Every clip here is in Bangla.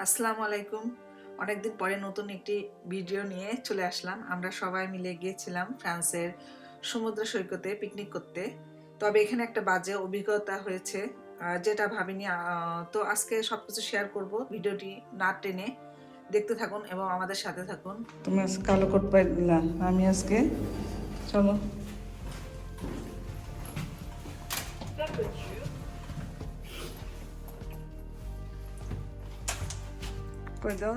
আসসালামু আলাইকুম। অনেকদিন পরে নতুন একটি ভিডিও নিয়ে চলে আসলাম। আমরা সবাই মিলে গিয়েছিলাম ফ্রান্সের সমুদ্র সৈকতে পিকনিক করতে। তবে এখানে একটা বাজে অভিজ্ঞতা হয়েছে যেটা ভাবিনি তো আজকে সবকিছু শেয়ার করব। ভিডিওটি না টেনে দেখতে থাকুন এবং আমাদের সাথে থাকুন। তুমি আজকে কালো কোট পাইলা, আমি আজকে চলো। কই দাও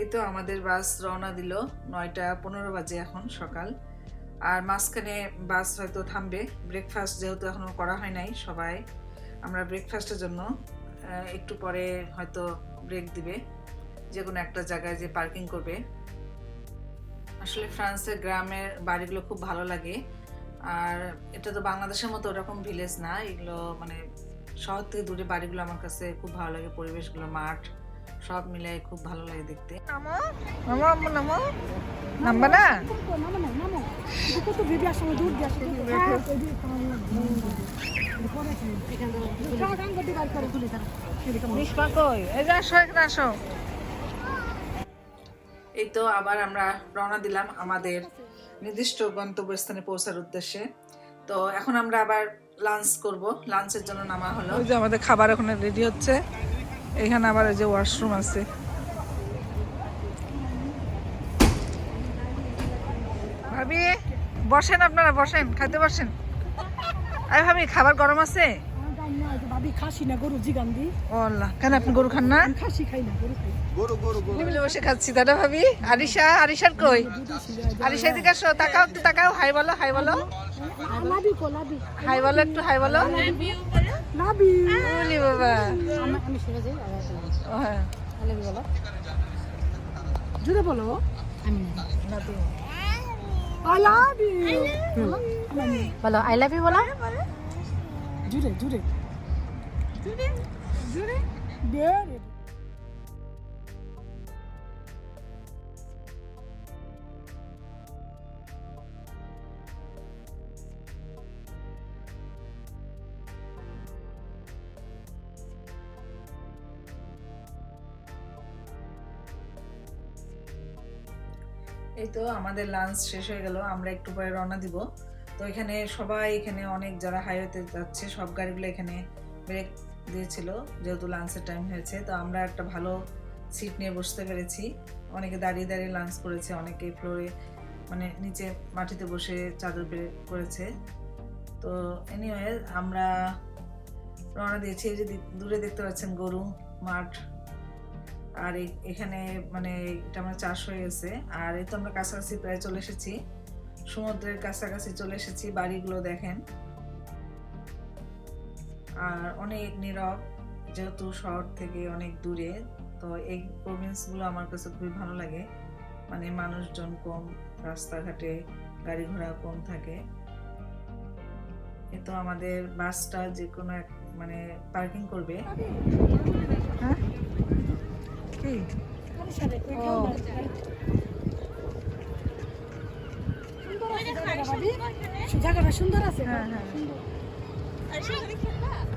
এই তো আমাদের বাস রওনা দিল নয়টা পনেরো বাজে এখন সকাল। আর মাঝখানে বাস হয়তো থামবে। ব্রেকফাস্ট যেহেতু এখনও করা হয় নাই সবাই। আমরা ব্রেকফাস্টের জন্য একটু পরে হয়তো ব্রেক দিবে। যে কোনো একটা জায়গায় যে পার্কিং করবে। আসলে ফ্রান্সের গ্রামের বাড়িগুলো খুব ভালো লাগে। আর এটা তো বাংলাদেশের মতো ওরকম ভিলেজ না। এগুলো মানে শহর থেকে দূরে বাড়িগুলো আমার কাছে খুব ভালো লাগে। পরিবেশগুলো মাঠ। সব মিলে খুব ভালো লাগে দেখতে। নামো নামো নামো। নামবা না? এই তো আবার আমরা রওনা দিলাম আমাদের নির্দিষ্ট গন্তব্যস্থানে পৌঁছার উদ্দেশ্যে। তো এখন আমরা আবার লাঞ্চ করব। লাঞ্চের জন্য নামা হলো। ওই যে আমাদের খাবার ওখানে রেডি হচ্ছে। এখানে আবার যে ওয়াশরুম আছে। ভাবি বসেন আপনারা বসেন খাইতে বসেন। আরে ভাবি খাবার গরম আছে? ভাবি খাসি না গরু জিগান দি ও কেন আপনি গরু খান না? খাসি খাই না গরু। খাই টেবিলে বসে খাচ্ছি দাদা ভাবি? আরিশা আরিশার কই? আরিশা এদিকে আসো তাকাও একটু তাকাও হাই বলো হাই বলো। কো হাই বলো একটু হাই বলো। লাবি বলি বাবা আমি আমি সেরে যাই ও হ্যাঁ। বলো? জুড়ে বলো। আমি না তুমি আই লাভ ইউ বলো। আই লাভ ইউ বলো। জুড়ে জুড়ে। জুড়ে। জুড়ে এই তো আমাদের লাঞ্চ শেষ হয়ে গেল, আমরা একটু পরে রওনা দিব। তো এখানে সবাই এখানে অনেক যারা হাইওয়েতে যাচ্ছে, সব গাড়িগুলো এখানে ব্রেক দিয়েছিল, যেহেতু লাঞ্চের টাইম হয়েছে। তো আমরা একটা ভালো সিট নিয়ে বসতে পেরেছি। অনেকে দাঁড়িয়ে দাঁড়িয়ে লাঞ্চ করেছে, অনেকে ফ্লোরে মানে নিচে মাটিতে বসে চাদর বের করেছে। তো এনিওয়ে আমরা রওনা দিয়েছি। এই যে দূরে দেখতে পাচ্ছেন গরু, মাঠ। আর এখানে মানে এটা আমরা চাষ হয়ে গেছে। আর এই তো আমরা কাছাকাছি প্রায় চলে এসেছি। সমুদ্রের কাছাকাছি চলে এসেছি, বাড়িগুলো দেখেন। আর অনেক নীরব, যেহেতু শহর থেকে অনেক দূরে, তো এই প্রভিন্সগুলো আমার কাছে খুবই ভালো লাগে। মানে মানুষজন কম, রাস্তাঘাটে গাড়ি ঘোড়া কম থাকে। এ তো আমাদের বাসটা যে কোনো এক মানে পার্কিং করবে। হ্যাঁ? কি জায়গাটা সুন্দর আছে হ্যাঁ হ্যাঁ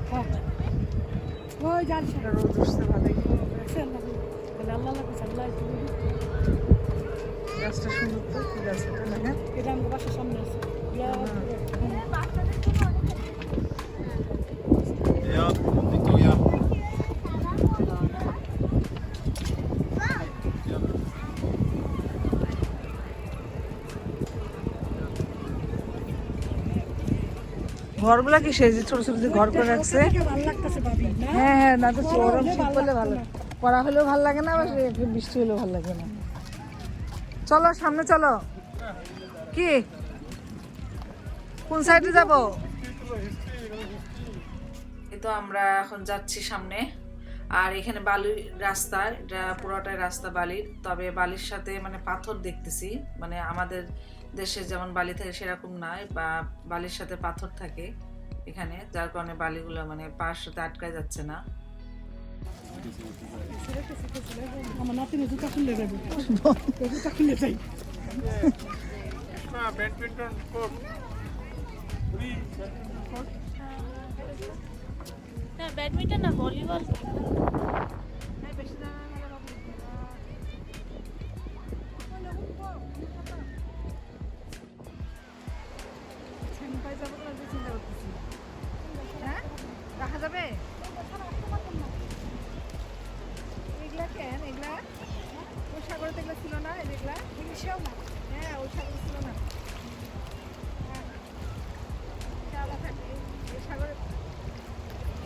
হ্যাঁ। ওই যান এটা রোদ উঠছে ভালোই আল্লাহ আল্লাহ করছে আল্লাহ একটু বলি। গাছটা সুন্দর তো কি গাছ এটা না হ্যাঁ এটা আমার বাসার সামনে আছে Ja, ঘরগুলা কি সেই যে ছোট ছোট যে ঘর করে রাখছে? হ্যাঁ হ্যাঁ না তো গরম শীত করলে ভালো। পড়া হলেও ভালো লাগে না, আবার বৃষ্টি হলেও ভালো লাগে না। চলো, সামনে চলো। কি? কোন সাইডে যাব? তো আমরা এখন যাচ্ছি সামনে। আর এখানে বালির রাস্তা, এটা পুরোটাই রাস্তা বালির। তবে বালির সাথে মানে পাথর দেখতেছি। মানে আমাদের দেশে যেমন বালি থাকে সেরকম নয় বা বালির সাথে পাথর থাকে এখানে যার কারণে বালিগুলো মানে পায়ের সাথে আটকায় যাচ্ছে না আমার নাতিনি জুতা খুলে যাবে জুতা খুলে যাই badminton court. Free badminton court. না ব্যাডমিন্টন না ভলিবল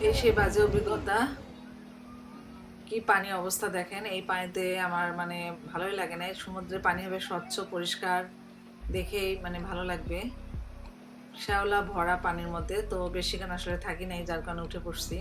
এই সে বাজে অভিজ্ঞতা। কি পানি অবস্থা দেখেন, এই পানিতে আমার মানে ভালোই লাগে না। সমুদ্রের পানি হবে স্বচ্ছ, পরিষ্কার, দেখেই মানে ভালো লাগবে। শ্যাওলা ভরা পানির মধ্যে, তো বেশিক্ষণ আসলে থাকি নাই, যার কারণে উঠে পড়ছি।